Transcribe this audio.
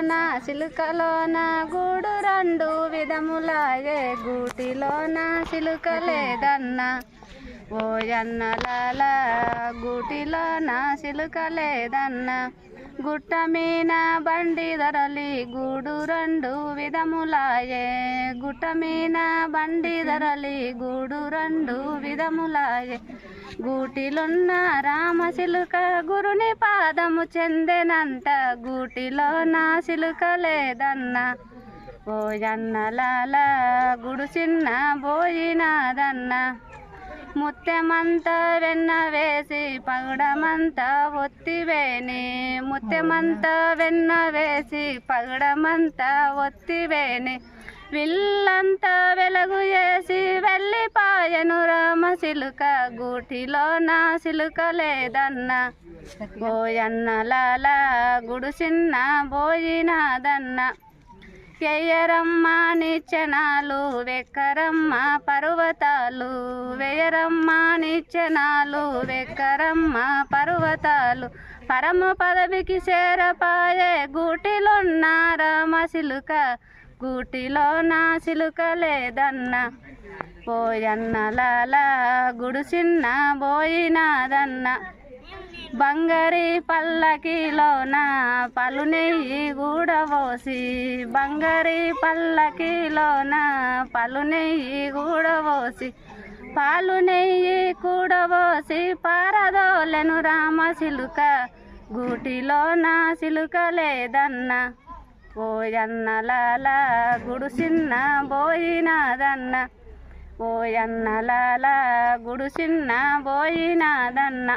గుడిలోన సిలుకలోన గూడు రెండు విధములాగే గూటిలోన సిలుక లేదన్నా ఓయన్నలాల గూటిలోన సిలుక లేదన్నా గుట్ట మీన బండి ధరలి గూడు రెండు విధములాయే. గుట్ట మీన బండి ధరలి గూడు రెండు విధములాయే. గూటిలున్న రామశిలుక గురుని పాదము చెందెనంట. గూటిలో నా శిలుక లేదన్నా ఓయన్నలాల గుడు చిన్న పోయినాదన్న ముత్యమంతా వెన్న వేసి పగడమంతా ఒత్తివేని. ముత్యమంతా వెన్న వేసి పగడమంతా ఒత్తివేని. విల్లంతా వెలుగు వేసి వెళ్ళిపాయను రామ సిలుక. గూటిలో నా సిలుక లేదన్నా. ఓయన్నలాల గుడు చిన్న పోయినాదన్న ఎయ్యరమ్మ నిచ్చెనాలు వెక్కరమ్మ పర్వతాలు వెయ్యరమ్మ నిచ్చనాలు వెక్కరమ్మ పర్వతాలు. పరమ పదవికి చేరపాయే గూటిలోన్న సిలుక గూటిలో నా సిలుక లేదన్న పోయన్నలాల గుడిసిన్న పోయినాదన్న. బంగారి పల్లకిలోన పలు నెయ్యి కూడబోసి బంగారి పల్లకిలోన పలు నెయ్యి గూడబోసి పాలు నెయ్యి కూడబోసి పారదోలెను రామ సిలుక గూటిలోన సిలుక లేదన్న పోయన్నలాల గుడుసిన్న పోయినాదన్న ఓయన్నలాల గుడుసిన్న పోయినాదన్న